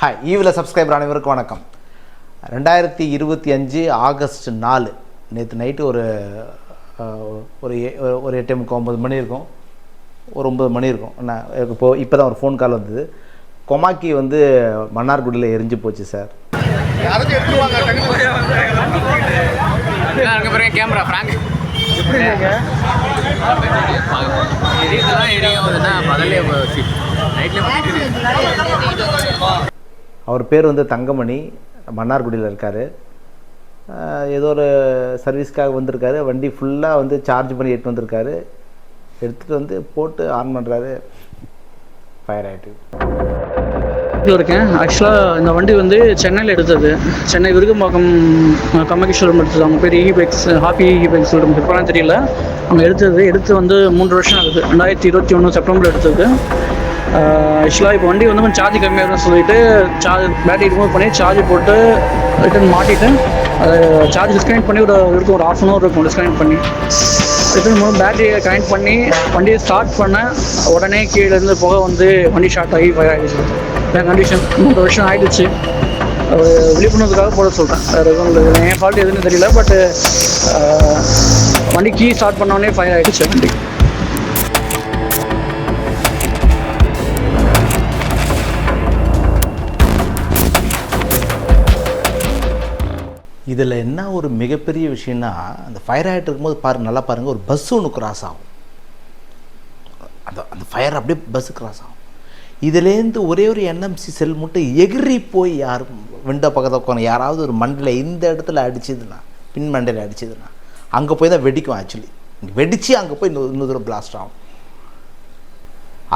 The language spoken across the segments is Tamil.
ஹாய் ஈவில் சப்ஸ்கிரைபர் அனைவருக்கும் வணக்கம். ரெண்டாயிரத்தி இருபத்தி அஞ்சு ஆகஸ்ட் நாலு. நேற்று நைட்டு ஒரு ஒரு ஒரு- எட்டு முக்கால் ஒம்பது மணி இருக்கும். ஒரு ஒம்பது மணி இருக்கும். நான் இப்போ இப்போ தான் ஒரு ஃபோன் கால் வந்தது. கொமாக்கி வந்து மன்னார்குடியில் எரிஞ்சு போச்சு சார் கேமரா ஃப்ராங்க் எரியதெல்லாம் எரியும் அதுனா பகல்லே நைட்லேயே அவர் பேர் வந்து தங்கமணி மன்னார்குடியில் இருக்கார். ஏதோ ஒரு சர்வீஸ்க்காக வந்திருக்காரு. வண்டி ஃபுல்லாக வந்து சார்ஜ் பண்ணி எடுத்து வந்திருக்காரு. எடுத்துகிட்டு வந்து போட்டு ஆன் பண்ணுறாரு ஃபயர் ஆகிட்டு இருக்கேன் ஆக்சுவலாக இந்த வண்டி வந்து சென்னையில் எடுத்தது. சென்னை விருகம்பாக்கம் அஹ், கம்மகேஸ்வரம் எடுத்தது. அவங்க பேர் e bikes happy e bikes சொல்லிட்டு தெரியல. அவங்க எடுத்தது எடுத்து வந்து மூன்று வருஷம் ஆகுது. ரெண்டாயிரத்தி இருபத்தி ஒன்று செப்டம்பர் எடுத்தது. ஆக்சுவலாக இப்போ வண்டி வந்து கொஞ்சம் சார்ஜ் கம்மியாக இருக்குன்னு சொல்லிட்டு சார்ஜ் பேட்டரி ரிமூவ் பண்ணி சார்ஜ் போட்டு ரிட்டன் மாட்டிட்டு அதை சார்ஜ் டிஸ்கனெக்ட் பண்ணி ஒரு இருக்கும் ஒரு ஆஃப் அன் ஹவர் இருக்கும் டிஸ்கனெக்ட் பண்ணி. ரிட்டன் மூலம் பேட்டரியை கனெக்ட் பண்ணி வண்டியை ஸ்டார்ட் பண்ண உடனே கீழே இருந்து புகை வந்து வண்டி ஷார்ட் ஆகி ஃபயர் ஆகிடுச்சு என் கண்டிஷன் மூன்று வருஷம் ஆகிடுச்சு அது விழிப்புணர்வுக்காக போட சொல்கிறேன் வேறு எதுவும் இல்லை. என் ஃபால்ட் எதுன்னு தெரியல பட்டு வண்டி கீ ஸ்டார்ட் பண்ணோடனே ஃபயர் ஆகிடுச்சு வண்டி. இதில் என்ன ஒரு மிகப்பெரிய விஷயம்னா அந்த ஃபயர் ஆகிட்டு இருக்கும்போது பாரு நல்லா பாருங்கள் ஒரு பஸ் ஒன்று கிராஸ் ஆகும். அந்த அந்த ஃபயர் அப்படியே பஸ்ஸு கிராஸ் ஆகும். இதுலேருந்து ஒரே ஒரு என்எம்சி செல் மட்டும் எகிரி போய் யார் விண்டோ பக்கத்தில் உட்காந்து யாராவது ஒரு மண்டையில் இந்த இடத்துல அடிச்சதுன்னா பின் மண்டையில் அடிச்சதுன்னா அங்கே போய் தான் வெடிக்கும் ஆக்சுவலி வெடித்து அங்கே போய் இன்னொரு இன்னொரு தூரம் பிளாஸ்ட் ஆகும்.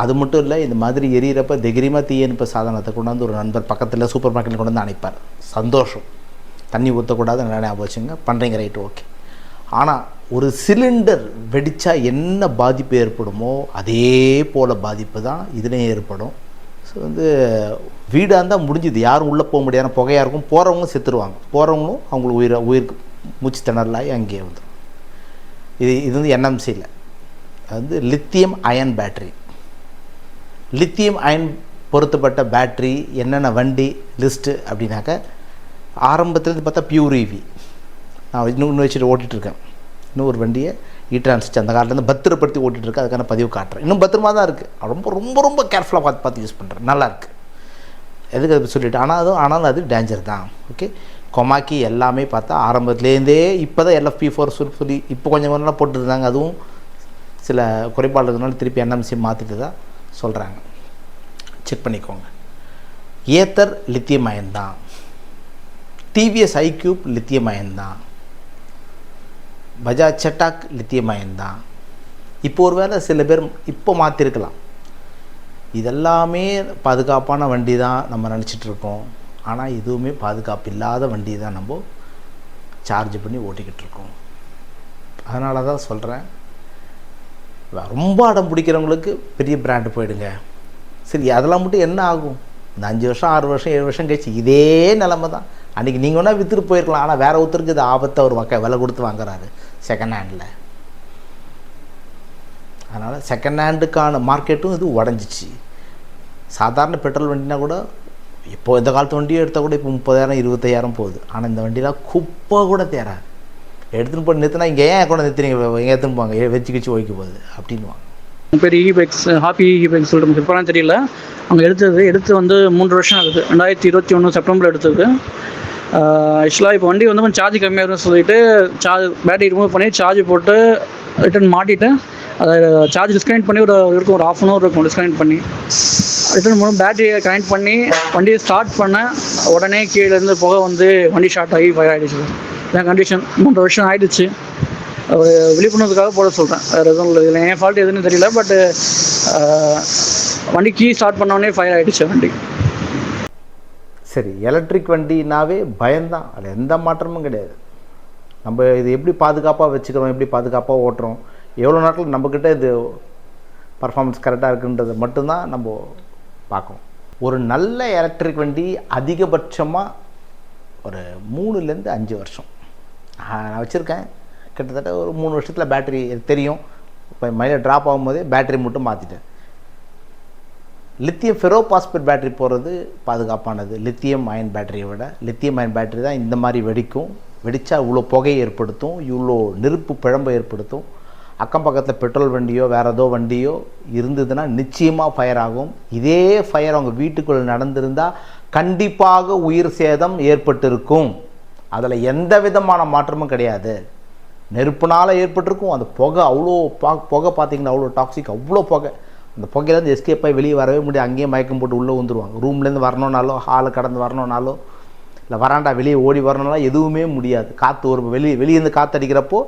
அது மட்டும் இல்லை இந்த மாதிரி எரியறப்ப திகிரிமா தீயணைப்பு சாதனத்தை கொண்டாந்து ஒரு நண்பர் பக்கத்தில் சூப்பர் மார்க்கெட்டில் கொண்டு வந்து அனுப்பார் சந்தோஷம். தண்ணி ஊற்றக்கூடாது நல்லா ஞாபகம் வச்சுங்க பண்ணுறீங்க ரைட்டு ஓகே ஆனால் ஒரு சிலிண்டர் வெடித்தா என்ன பாதிப்பு ஏற்படுமோ அதே போல் பாதிப்பு தான் இதுலேயும் ஏற்படும். ஸோ வந்து வீடாக இருந்தால் முடிஞ்சுது. யாரும் உள்ளே போக முடியாத. புகையாக இருக்கும். போகிறவங்களும் செத்துருவாங்க. போகிறவங்களும் அவங்களுக்கு உயிரை உயிருக்கு மூச்சு திணறலாகி அங்கேயே வந்துடும் இது இது வந்து என்எம்சியில் அது வந்து lithium ion battery lithium ion பொருத்தப்பட்ட பேட்டரி என்னென்ன வண்டி லிஸ்ட்டு அப்படின்னாக்க ஆரம்பத்துலேருந்து பார்த்தா பியூர் இவி நான் இன்னும் இன்னும் வச்சுட்டு ஓட்டிகிட்டு இருக்கேன் இன்னும் ஒரு வண்டியை e இ டிரான்சிட் அந்த காலத்துலேருந்து பத்திரப்படுத்தி ஓட்டிகிட்டு இருக்கேன் அதுக்கான பதிவு காட்டுறேன். இன்னும் பத்திரமா தான் இருக்குது ரொம்ப ரொம்ப ரொம்ப கேர்ஃபுல்லாக பார்த்து பார்த்து யூஸ் பண்ணுறேன் நல்லாயிருக்கு எதுக்கு அது சொல்லிவிட்டு ஆனால் அதுவும் ஆனாலும் அது டேஞ்சர் தான். ஓகே கொமாக்கி எல்லாமே பார்த்தா ஆரம்பத்துலேருந்தே இப்போ தான் எல்எஃப்பி ஃபோர் சொல்லி சொல்லி இப்போ கொஞ்சம் கொஞ்சம்லாம் போட்டுருந்தாங்க. அதுவும் சில குறைபாடு இருக்கிறதுனால திருப்பி என்எம்சி மாற்றிட்டு தான் சொல்கிறாங்க செக் பண்ணிக்கோங்க. ஏத்தர் லித்தியம் அயன் தான். டிவிஎஸ் ஐக்யூப் லித்தியம் அயன் தான். பஜாஜ் செட்டாக் லித்தியம் அயன் தான். இப்போ ஒரு வேளை சில பேர் இப்போ மாற்றிருக்கலாம் இதெல்லாமே பாதுகாப்பான வண்டி தான் நம்ம நினச்சிட்டு இருக்கோம். ஆனால் இதுவுமே பாதுகாப்பு இல்லாத வண்டி தான் நம்ம சார்ஜ் பண்ணி ஓட்டிக்கிட்டு இருக்கோம். அதனால தான் சொல்கிறேன் ரொம்ப அடம் பிடிக்கிறவங்களுக்கு பெரிய பிராண்டு போயிடுங்க. சரி அதெல்லாம் மட்டும் என்ன ஆகும்? இந்த அஞ்சு வருஷம் ஆறு வருஷம் ஏழு வருஷம் கழிச்சு இதே நிலமை தான். அன்றைக்கி நீங்கள் வேணால் விற்றுட்டு போயிருக்கலாம். ஆனால் வேறு ஒருத்தருக்கு இது ஆபத்தை ஒரு வக்க விலை கொடுத்து வாங்குறாரு. செகண்ட் ஹேண்டில் அதனால் செகண்ட் ஹேண்டுக்கான மார்க்கெட்டும் இது உடஞ்சிச்சு. சாதாரண பெட்ரோல் வண்டினா கூட இப்போ இந்த காலத்து வண்டியும் எடுத்தால் கூட இப்போ முப்பதாயிரம் இருபத்தையாயிரம் போகுது. ஆனால் இந்த வண்டிலாம் குப்பை கூட தேராது. எடுத்துன்னு போய் நிறுத்தினா இங்கே ஏன் கூட நிறுத்துறீங்க? எங்கே எடுத்துன்னு போங்க ஏ, வச்சு கிச்சு ஒழிக்க போகுது. அப்படின்வாங்க பேர் e bikes happy e bikes சொல்லிட்டு இப்போலாம் தெரியல. அவங்க எடுத்தது எடுத்து வந்து மூன்று வருஷம் ஆகுது. ரெண்டாயிரத்தி இருபத்தி ஒன்று செப்டம்பர் எடுத்தது. ஆக்சுவலாக இப்போ வண்டி வந்து கொஞ்சம் சார்ஜ் கம்மியாக இருக்குன்னு சொல்லிட்டு சார்ஜ் பேட்டரி ரிமூவ் பண்ணி சார்ஜ் போட்டு ரிட்டன் மாட்டிட்டேன். அதை சார்ஜ் டிஸ்கனெக்ட் பண்ணி ஒரு இருக்கும் ஒரு ஆஃப் அன் ஹவர் இருக்கும் டிஸ்கனெக்ட் பண்ணி. ரிட்டன் மூலம் பேட்டரியை கனெக்ட் பண்ணி வண்டியை ஸ்டார்ட் பண்ண உடனே கீழேருந்து புகை வந்து வண்டி ஷார்ட் ஆகி ஃபயர் ஆகிடுச்சு என் கண்டிஷன் மூன்று வருஷம் ஆகிடுச்சு ஒரு விழிப்புணர்வுக்காக போட சொல்கிறேன் வேறு எதுவும் இல்லை. இதில் என் ஃபால்ட் எதுன்னு தெரியல பட்டு வண்டி கீ ஸ்டார்ட் பண்ணோடனே ஃபயர் ஆகிடுச்சு வண்டி. சரி எலக்ட்ரிக் வண்டினாவே பயம்தான். அதில் எந்த மாற்றமும் கிடையாது. நம்ம இது எப்படி பாதுகாப்பாக வச்சுக்கிறோம் எப்படி பாதுகாப்பாக ஓட்டுறோம் எவ்வளோ நாட்கள் நம்மக்கிட்ட இது பர்ஃபார்மன்ஸ் கரெக்டாக இருக்குன்றதை மட்டும்தான் நம்ம பார்க்கணும். ஒரு நல்ல எலக்ட்ரிக் வண்டி அதிகபட்சமாக ஒரு மூணுலேருந்து அஞ்சு வருஷம். நான் வச்சுருக்கேன். கிட்டத்தட்ட ஒரு மூணு வருஷத்தில் பேட்டரி தெரியும். இப்போ மைலேஜ் ட்ராப் ஆகும்போதே பேட்டரி மட்டும் மாற்றிட்டேன் லித்தியம் ஃபெரோபாஸ்பேட் பேட்டரி போடுறது பாதுகாப்பானது. லித்தியம் அயன் பேட்டரியை விட. லித்தியம் அயன் பேட்டரி தான் இந்த மாதிரி வெடிக்கும். வெடித்தா இவ்வளோ புகையை ஏற்படுத்தும். இவ்வளோ நெருப்பு பிழம்பை ஏற்படுத்தும். அக்கம் பக்கத்தில் பெட்ரோல் வண்டியோ வேறு ஏதோ வண்டியோ இருந்ததுன்னா நிச்சயமாக ஃபயர் ஆகும். இதே ஃபயர் அவங்க வீட்டுக்குள்ளே நடந்திருந்தால் கண்டிப்பாக உயிர் சேதம் ஏற்பட்டிருக்கும். அதில் எந்த விதமான மாற்றமும் கிடையாது. நெருப்புனால் ஏற்பட்டிருக்கும். அந்த புகை அவ்வளோ பா புகை பார்த்தீங்கன்னா அவ்வளோ டாக்ஸிக் அவ்வளோ புகை. அந்த புகையிலேருந்து எஸ்கேப் ஆகி வெளியே வரவே முடியாது. அங்கேயே மயக்கம் போட்டு உள்ளே வந்துடுவாங்க ரூம்லேருந்து வரணுன்னாலோ ஹாலை கடந்து வரணுன்னாலோ இல்லை வராண்டா வெளியே ஓடி வரணும்னாலும் எதுவுமே முடியாது. காற்று ஒரு வெளியே வெளியேருந்து காற்று அடிக்கிறப்போ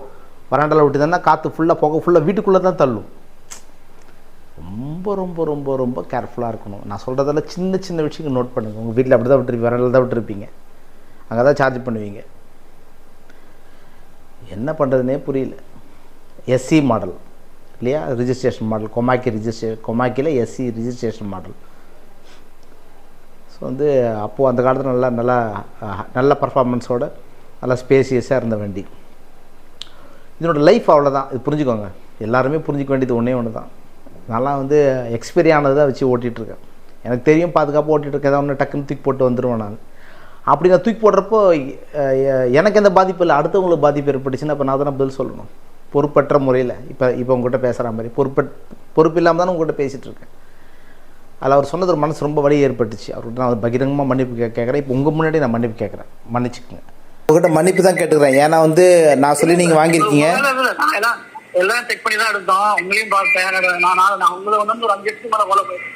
வராண்டாவில் விட்டுதானா காற்று ஃபுல்லாக புகை ஃபுல்லாக வீட்டுக்குள்ளே தான் தள்ளும். ரொம்ப ரொம்ப ரொம்ப ரொம்ப கேர்ஃபுல்லாக இருக்கணும். நான் சொல்கிறதெல்லாம் சின்ன சின்ன விஷயங்கள் நோட் பண்ணுங்கள் உங்கள் வீட்டில் அப்படி தான் விட்டுருப்பீங்க. வராண்டில் தான் விட்டுருப்பீங்க. அங்கே தான் சார்ஜ் பண்ணுவீங்க. என்ன பண்ணுறதுனே புரியல. எஸ்சி மாடல் இல்லையா ரிஜிஸ்ட்ரேஷன் மாடல் கொமாக்கி ரிஜிஸ்ட்ரே கொமாக்கியில் எஸ்சி ரிஜிஸ்ட்ரேஷன் மாடல் ஸோ வந்து அப்போது அந்த காலத்தில் நல்லா நல்லா நல்ல பர்ஃபார்மன்ஸோட நல்லா ஸ்பேசியஸாக இருந்த வண்டி. இதனோட லைஃப் அவ்வளோதான் இது புரிஞ்சுக்கோங்க. எல்லாருமே புரிஞ்சிக்க வேண்டியது ஒன்றே ஒன்று தான் நான்லாம் வந்து எக்ஸ்பீரியானது தான் வச்சு ஓட்டிகிட்ருக்கேன் எனக்கு தெரியும் பாதுகாப்பாக ஓட்டிகிட்ருக்கேன் ஏதாவது ஒன்று டக்குன்னு தூக்கி போட்டு வந்துடுவேன் நான். அப்படி நான் தூக்கி போடுறப்போ எனக்கு எந்த பாதிப்பு இல்லை. அடுத்தவங்களுக்கு பாதிப்பு ஏற்பட்டுச்சுன்னா அப்போ நான் தானே பதில் சொல்லணும். பொறுப்பற்ற முறையில் இப்போ இப்போ உங்கள்கிட்ட பேசுகிற மாதிரி பொறுப்பட் பொறுப்பு இல்லாமல் தானே உங்கள்கிட்ட பேசிகிட்டு இருக்கேன். அதில் அவர் சொன்னது ஒரு மனசு ரொம்ப வலி ஏற்பட்டுச்சு. அவர்கிட்ட நான் பகிரங்கமாக மன்னிப்பு கே கேட்குறேன் இப்போ உங்கள் முன்னாடி நான் மன்னிப்பு கேட்குறேன் மன்னிச்சுக்கோங்க. உங்கள்கிட்ட மன்னிப்பு தான் கேட்டுக்கிறேன். ஏன்னா வந்து நான் சொல்லி நீங்கள் வாங்கியிருக்கீங்க. எல்லாம் செக் பண்ணி தான் எடுத்தோம். உங்களையும் பார்த்தேன் நான் நான் உங்களை வந்து ஒரு அஞ்சு வருஷத்துக்கு மேலே ஃபாலோ பண்ணேன்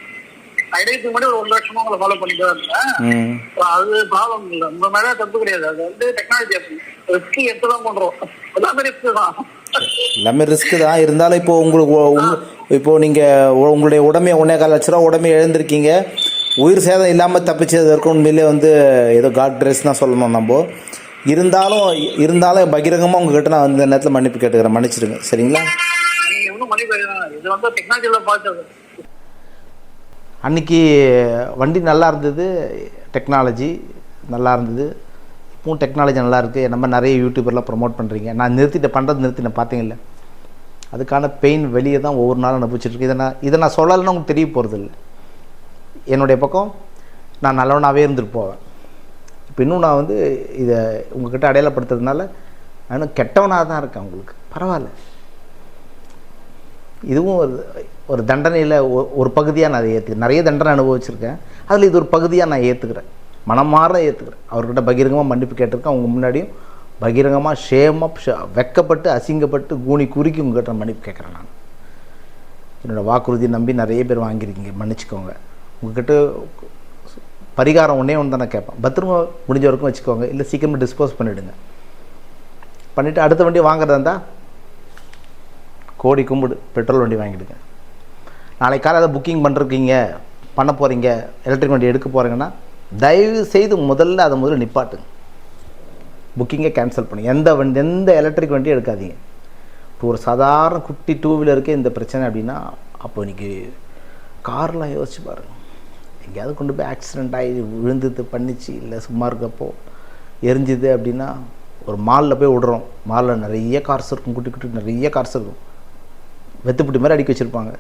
ஐடிக்கு முன்னாடி ஒரு ஒன்றரை வருஷமா உங்களை ஃபாலோ பண்ணிட்டு தான் இருந்தேன். அது ப்ராப்ளம் இல்லை. உங்க மேல தப்பு கிடையாது. அது வந்து டெக்னாலஜி ரிஸ்க் எடுத்து தான் பண்றோம். எல்லாமே ரிஸ்க் தான். எல்லாமே ரிஸ்க்கு தான். இருந்தாலும் இப்போ உங்களுக்கு இப்போ நீங்கள் உங்களுடைய உடமையை ஒன்றே கால் லட்ச ரூபா உடமையை எழுந்திருக்கீங்க. உயிர் சேதம் இல்லாமல் தப்பிச்சது வரைக்கும் உண்மையிலே வந்து ஏதோ காட் ட்ரெஸ் தான் சொல்லணும் நம்ம. இருந்தாலும் இருந்தாலும் பகிரங்கமாக உங்ககிட்ட நான் இந்த நேரத்தில் மன்னிப்பு கேட்டுக்கிறேன். மன்னிச்சிடுங்க. சரிங்களா? அன்னைக்கு வண்டி நல்லா இருந்தது. டெக்னாலஜி நல்லா இருந்தது. உன் டெக்னாலஜி நல்லா இருக்குது நம்ம நிறைய யூடியூபர்லாம் ப்ரொமோட் பண்ணுறீங்க நான் நிறுத்திட்டு பண்ணுறது நிறுத்தினேன் பார்த்தீங்கல்ல. அதுக்கான பெயின் வெளியே தான் ஒவ்வொரு நாளும் அனுபவிச்சிட்டுருக்கு இதை நான் இதை நான் சொல்லலைன்னு உங்களுக்கு தெரிய போகிறதில்ல என்னுடைய பக்கம் நான் நல்லவனாகவே இருந்துட்டு போவேன். இப்போ இன்னும் நான் வந்து இதை உங்ககிட்ட அடையாளப்படுத்துறதுனால நான் கெட்டவனாக தான் இருக்கேன் உங்களுக்கு. பரவாயில்ல. இதுவும் ஒரு ஒரு தண்டனையில் ஒரு பகுதியாக நான் அதை ஏற்றுக்கிறேன் நிறைய தண்டனை அனுபவிச்சிருக்கேன். அதில் இது ஒரு பகுதியாக நான் ஏற்றுக்கிறேன் மனமாற ஏற்றுக்கிறேன் அவர்கிட்ட பகிரங்கமாக மன்னிப்பு கேட்டிருக்கேன் அவங்க முன்னாடியும் பகிரங்கமாக ஷேமாக வெக்கப்பட்டு அசிங்கப்பட்டு கூனி குறுக்கி உங்கள்கிட்ட மன்னிப்பு கேட்குறேன் நான். என்னோடய வாக்குறுதி நம்பி நிறைய பேர் வாங்கியிருக்கீங்க மன்னிச்சுக்கோங்க. உங்ககிட்ட பரிகாரம் ஒன்றே ஒன்று தானே கேட்பேன். பத்திரமா முடிஞ்ச வரைக்கும் வச்சுக்கோங்க இல்லை சீக்கிரமாக டிஸ்போஸ் பண்ணிவிடுங்க பண்ணிவிட்டு அடுத்த வண்டி வாங்குறதா இருந்தால் கோடி கும்பிடு பெட்ரோல் வண்டி வாங்கிடுங்க. நாளைக்கு காலை புக்கிங் பண்ணிருக்கீங்க பண்ண போகிறீங்க எலக்ட்ரிக் வண்டி எடுக்க போகிறீங்கன்னா தயவு செய்து முதல்ல அதை முதல்ல நிப்பாட்டுங்க. புக்கிங்கை கேன்சல் பண்ணுங்கள் எந்த வண்டி எந்த எலக்ட்ரிக் வண்டியும் எடுக்காதீங்க. இப்போ ஒரு சாதாரண குட்டி டூ வீலருக்கே இந்த பிரச்சனை அப்படின்னா அப்போ இன்னைக்கு கார்லாம் யோசிச்சு பாருங்கள் எங்கேயாவது கொண்டு போய் ஆக்சிடெண்ட் ஆகி விழுந்தது பண்ணிச்சு இல்லை சும்மா இருக்கப்போ எரிஞ்சுது அப்படின்னா ஒரு மாலில் போய் விடுறோம் மாலில் நிறைய கார்ஸ் இருக்கும் குட்டி குட்டி நிறைய கார்ஸ் இருக்கும். வெத்துப்பிட்டு மாதிரி அடிக்க வச்சுருப்பாங்க.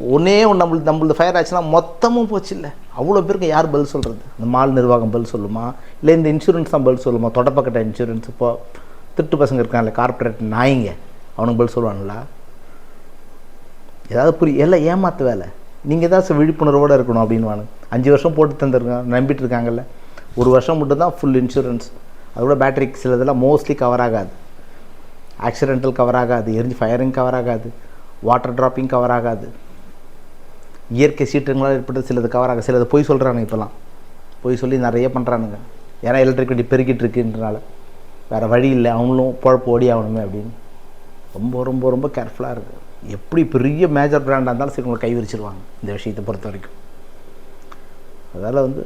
ஒன்றே ஒன்று நம்மளுக்கு நம்மளுக்கு ஃபயர் ஆச்சுன்னா மொத்தமும் போச்சு இல்லை அவ்வளோ பேருக்கு யார் பதில் சொல்கிறது இந்த மால் நிர்வாகம் பதில் சொல்லுமா? இல்லை இந்த இன்சூரன்ஸ் தான் பதில் சொல்லுமா? தொடப்பக்கட்ட இன்சூரன்ஸ் இப்போ திட்டு பசங்க இருக்காங்கல்ல கார்பரேட் நாய்ங்க. அவனுக்கு பதில் சொல்லுவானுங்களா? ஏதாவது புரிய எல்லாம் ஏமாத்து வேலை. நீங்கள் ஏதாவது விழிப்புணர்வோடு இருக்கணும் அப்படின்னு அஞ்சு வருஷம் போட்டு தந்துருக்காங்க நம்பிட்டு இருக்காங்கல்ல. ஒரு வருஷம் மட்டும் தான் ஃபுல் இன்சூரன்ஸ் அதோட பேட்ரி சில இதெல்லாம் மோஸ்ட்லி கவர் ஆகாது. ஆக்சிடென்டல் கவர் ஆகாது. எரிஞ்சு ஃபயரிங் கவர் ஆகாது. வாட்டர் ட்ராப்பிங் கவர் ஆகாது. இயற்கை சீற்றங்களால் ஏற்பட்டு சிலது கவர் சிலது பொய் சொல்கிறானுங்க இப்போலாம் பொய் சொல்லி நிறைய பண்ணுறானுங்க ஏன்னா எலக்ட்ரிக் வண்டி பெருக்கிட்டு இருக்குன்றனால. வேறு வழி இல்லை. அவங்களும் பொழப்பு ஓடி ஆகணுமே அப்படின்னு. ரொம்ப ரொம்ப ரொம்ப கேர்ஃபுல்லாக இருக்குது எப்படி பெரிய மேஜர் பிராண்டாக இருந்தாலும் சரி உங்களை கை விரிச்சிருவாங்க இந்த விஷயத்தை பொறுத்த வரைக்கும். அதால் வந்து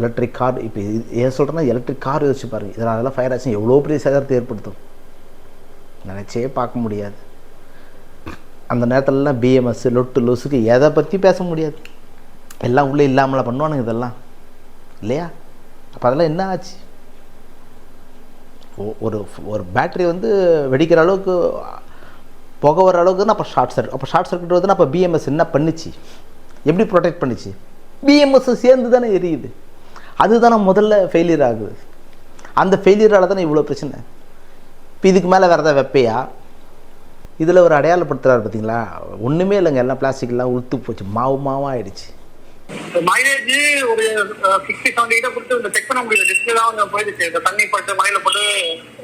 எலக்ட்ரிக் கார் இப்போ இது ஏன் சொல்கிறேன்னா எலக்ட்ரிக் கார் யோசிச்சு பாருங்கள் இதனால் அதெல்லாம் ஃபயர் ஆச்சு எவ்வளோ பெரிய சேதத்தை ஏற்படுத்தும். நினச்சே பார்க்க முடியாது. அந்த நேரத்துலலாம் பிஎம்எஸ் லொட்டு லொசுக்கு எதை பற்றி பேச முடியாது. எல்லாம் உள்ளே இல்லாமல் பண்ணுவானுங்க இதெல்லாம். இல்லையா? அப்போ அதெல்லாம் என்ன ஆச்சு? ஒரு ஒரு பேட்டரி வந்து வெடிக்கிற அளவுக்கு புகை வர அளவுக்கு அப்போ ஷார்ட் சர்க்யூட் அப்போ ஷார்ட் சர்க்யூட் வந்து அப்போ பிஎம்எஸ் என்ன பண்ணுச்சு? எப்படி ப்ரொடெக்ட் பண்ணுச்சு? பிஎம்எஸ் சேர்ந்து தானே எரியுது. அதுதானே முதல்ல ஃபெயிலியர் ஆகுது. அந்த ஃபெயிலியரால் தானே இவ்வளோ பிரச்சனை. இப்போ இதுக்கு மேலே வேறு ஏதாவது வெப்பையா? இதில் ஒரு அடையாளப்படுத்துறாரு பார்த்தீங்களா? ஒன்றுமே இல்லைங்க எல்லாம் பிளாஸ்டிக்லாம் உளுத்து போச்சு மாவு மாவாக ஆயிடுச்சு. மைலேஜ் ஒரு சிக்ஸ்டி செவன்டி கிட்ட கொடுத்து இந்த செக் பண்ண முடியல டிஸ்பிளே தான் போயிடுச்சு. இந்த தண்ணி பட்டு மழையில போட்டு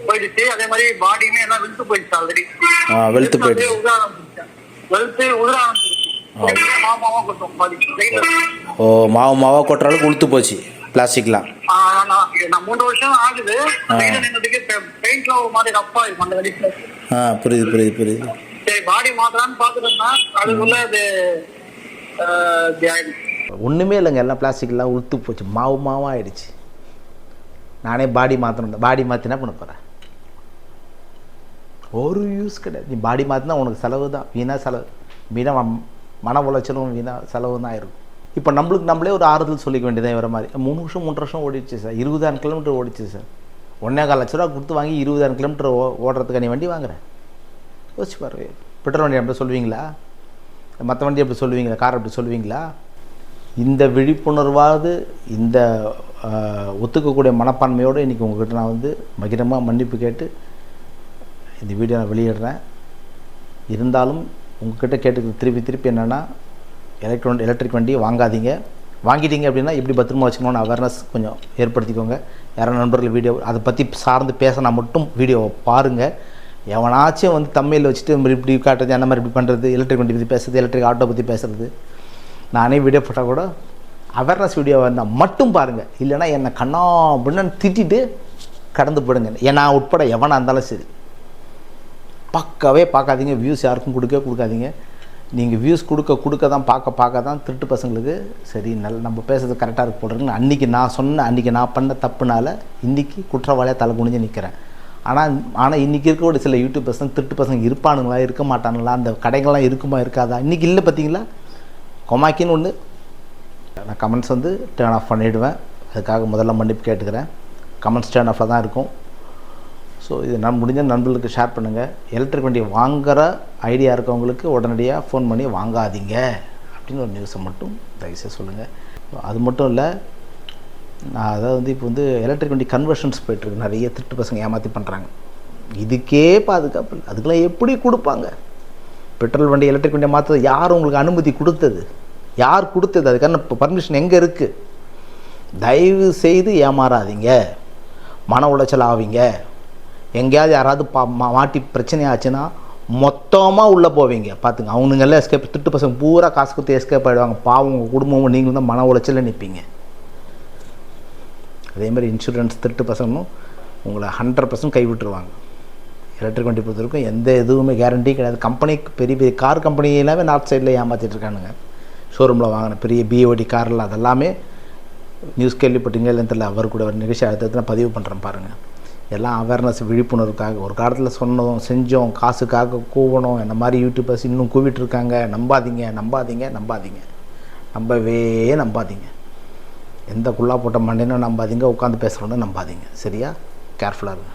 போயிடுச்சு. அதே மாதிரி பாடியுமே எல்லாம் வெளுத்து போயிடுச்சு ஆல்ரெடி ஆ, வெளுத்து போயிடுச்சு. வெளுத்து உதர ஆரம்பிச்சிருச்சு. ஓ மாவு மாவாக கொட்டுற அளவுக்கு உளுத்து போச்சு பிளாஸ்டிக்லாம் நான் மூன்று வருஷம் ஆகுது. பெயிண்ட்ல ஒரு மாதிரி ரப்பா இருக்கும் அந்த வெளியில ஆ புரியுது புரியுது புரியுது. சரி பாடி மாத்தலாம்னு பாத்துட்டு இருந்தேன் அதுக்குள்ள அது ஒன்றுமே இல்லைங்க எல்லாம் பிளாஸ்டிக்லாம் உளுத்து போச்சு. மாவு மாவாக ஆயிடுச்சு. நானே பாடி மாற்றணும் பாடி மாற்றி என்ன பண்ண போகிறேன் ஒரு யூஸ் கிடையாது. நீ பாடி மாற்றினா உனக்கு செலவு தான். வீணாக செலவு. வீணாக மன உளைச்சலும் வீணாக செலவு தான் இருக்கும். இப்போ நம்மளுக்கு நம்மளே ஒரு ஆறுதல் சொல்லிக்க வேண்டியதான் வர மாதிரி. மூணு வருஷம் மூன்று வருஷம் ஓடிடுச்சு சார். இருபதாயிரம் கிலோமீட்டர் ஓடிச்சு சார். ஒன்றே கால் லட்ச ரூபா கொடுத்து வாங்கி இருபதாயிரம் கிலோமீட்டர் ஓ ஓடுறதுக்கு நீ வண்டி வாங்குறேன் யோசிச்சு பாரு பெட்ரோல் வண்டி அப்படி சொல்லுவீங்களா? மற்ற வண்டி அப்படி சொல்லுவீங்களா? கார் அப்படி சொல்லுவீங்களா? இந்த விழிப்புணர்வாவது இந்த ஒத்துக்கக்கூடிய மனப்பான்மையோடு இன்றைக்கி உங்கள்கிட்ட நான் வந்து மகிரமாக மன்னிப்பு கேட்டு இந்த வீடியோ நான் வெளியிடுறேன். இருந்தாலும் உங்கள்கிட்ட கேட்டுக்கிறது திருப்பி திருப்பி என்னென்னா எலக்ட்ரான் எலக்ட்ரிக் வண்டியை வாங்காதீங்க. வாங்கிட்டீங்க அப்படின்னா எப்படி பத்திரமா வச்சுக்கணும்னு அவேர்னஸ் கொஞ்சம் ஏற்படுத்திக்கோங்க. யாரும் நண்பர்கள் வீடியோ அதை பற்றி சார்ந்து பேசினா மட்டும் வீடியோவை பாருங்கள் எவனாச்சும் வந்து தமிழில் வச்சுட்டு இப்படி காட்டுறது அந்த மாதிரி இப்படி பண்ணுறது எலக்ட்ரிக் வண்டி பற்றி பேசுறது எலக்ட்ரிக் ஆட்டோ பற்றி பேசுகிறது நானே வீடியோ போட்டால் கூட அவேர்னஸ் வீடியோவாக இருந்தால் மட்டும் பாருங்கள் இல்லைன்னா என்னை கண்ணா அப்படின்னு திட்டிட்டு கடந்து போடுங்க ஏன்னா உட்பட எவனாக இருந்தாலும் சரி. பக்காவே பார்க்காதீங்க. வியூஸ் யாருக்கும் கொடுக்கவே கொடுக்காதீங்க. நீங்கள் வியூஸ் கொடுக்க கொடுக்க தான் பார்க்க பார்க்க தான் திருட்டு பசங்களுக்கு சரி நல்ல நம்ம பேசுறது கரெக்டாக இருக்கு போடுறதுன்னு அன்றைக்கி நான் சொன்ன அன்றைக்கி நான் பண்ண தப்புனால இன்றைக்கி குற்றவாளியாக தலை குனிஞ்சு நிற்கிறேன் ஆனால் ஆனால் இன்றைக்கி இருக்கக்கூடிய சில யூடியூப் பசங்க திருட்டு பசங்க இருப்பானுங்களா இருக்க மாட்டானுங்களா அந்த கடைகள்லாம் இருக்குமா இருக்காதா? இன்றைக்கி இல்லை பார்த்தீங்களா கொமாக்கின்னு ஒன்று நான் கமெண்ட்ஸ் வந்து டேர்ன் ஆஃப் பண்ணிவிடுவேன் அதுக்காக முதல்ல மன்னிப்பு கேட்டுக்கிறேன். கமெண்ட்ஸ் டேர்ன் ஆஃபாக தான் இருக்கும். ஸோ இது நான் முடிஞ்ச நண்பர்களுக்கு ஷேர் பண்ணுங்கள் எலக்ட்ரிக் வண்டி வாங்குற ஐடியா இருக்கவங்களுக்கு உடனடியாக ஃபோன் பண்ணி வாங்காதீங்க. அப்படின்னு ஒரு நியூஸை மட்டும் தயவுசெய்து சொல்லுங்கள் அது மட்டும் இல்லை நான் அதாவது வந்து இப்போ வந்து எலக்ட்ரிக் வண்டி கன்வர்ஷன்ஸ் போயிட்டுருக்கு நிறைய திருட்டு பசங்க ஏமாற்றி பண்ணுறாங்க இதுக்கே பாதுகாப்பு இல்லை. அதுக்கெல்லாம் எப்படி கொடுப்பாங்க? பெட்ரோல் வண்டி எலக்ட்ரிக் வண்டியை மாற்றது யார் உங்களுக்கு அனுமதி கொடுத்தது? யார் கொடுத்தது? அதுக்கான பர்மிஷன் எங்கே இருக்குது தயவு செய்து ஏமாறாதீங்க. மன உளைச்சல் ஆவீங்க. எங்கேயாவது யாராவது பா மா- மாட்டி பிரச்சனை ஆச்சுன்னா மொத்தமாக உள்ளே போவீங்க. பார்த்துங்க அவனுங்கெல்லாம் எஸ்கேப் திட்டு பசங்க பூரா காசு கொடுத்து எஸ்கேப் ஆகிடுவாங்க பாவம் உங்கள் குடும்பமும் நீங்களும் தான் மன உளைச்சலில் நிற்பீங்க அதே மாதிரி இன்சூரன்ஸ் திருட்டு பசங்களும் உங்களை ஹண்ட்ரட் பர்சன்ட் கைவிட்டுருவாங்க. எலக்ட்ரிக் வண்டி பொறுத்தவரைக்கும் எந்த எதுவுமே கேரண்டி கிடையாது. கம்பெனிக்கு பெரிய பெரிய கார் கம்பெனி எல்லாமே நார்த் சைடில் ஏமாற்றிட்டு இருக்கானுங்க. ஷோரூமில் வாங்கின பெரிய பிஓடி காரில் அதெல்லாமே நியூஸ் கேள்விப்பட்டீங்க இல்லைன்னு தெரியல. அவர் கூட ஒரு நிகழ்ச்சி அடுத்தது நான் பதிவு பண்ணுறேன் பாருங்கள் எல்லாம் அவேர்னஸ் விழிப்புணர்வுக்காக. ஒரு காலத்தில் சொன்னோம் செஞ்சோம் காசுக்காக கூவணும் இந்த மாதிரி யூடியூபர்ஸ் இன்னும் கூவிட்டுருக்காங்க. நம்பாதீங்க நம்பாதீங்க நம்பாதீங்க. நம்பவே நம்பாதீங்க. எந்த குள்ளா போட்ட மண்டைனும் நம்பாதீங்க உட்காந்து பேசுகிறோன்னு நம்பாதீங்க. சரியா? கேர்ஃபுல்லாக இருங்க.